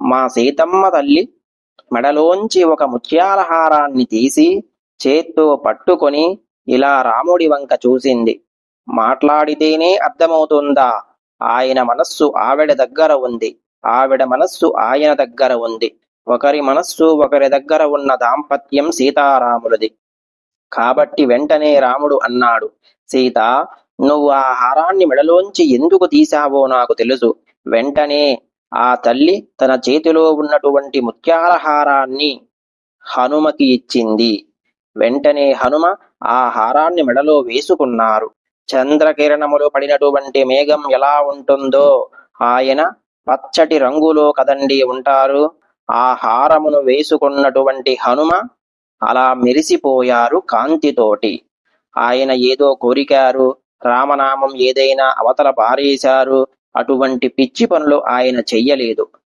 మా సీతమ్మ తల్లి మెడలోంచి ఒక ముత్యాల హారాన్ని తీసి చేత్తో పట్టుకొని ఇలా రాముడి వంక చూసింది. మాట్లాడితేనే అర్థమవుతుందా? ఆయన మనస్సు ఆవిడ దగ్గర ఉంది. ఆవిడ మనస్సు ఆయన దగ్గర ఉంది. ఒకరి మనస్సు ఒకరి దగ్గర ఉన్న దాంపత్యం సీతారాములది. కాబట్టి వెంటనే రాముడు అన్నాడు సీత నువ్వు ఆ హారాన్ని మెడలోంచి ఎందుకు తీశావో నాకు తెలుసు. వెంటనే ఆ తల్లి తన చేతిలో ఉన్నటువంటి ముత్యాలహారాన్ని హనుమకి ఇచ్చింది. వెంటనే హనుమ ఆ హారాన్ని మెడలో వేసుకున్నారు. చంద్రకిరణములు పడినటువంటి మేఘం ఎలా ఉంటుందో ఆయన పచ్చటి రంగులో కదండి ఉంటారు. ఆ హారమును వేసుకున్నటువంటి హనుమ అలా మెరిసిపోయారు కాంతితోటి. ఆయన ఏదో కోరికారు. రామనామం ఏదైనా అవతల పారేశారు. అటువంటి పిచ్చి పనులు ఆయన చెయ్యలేదు.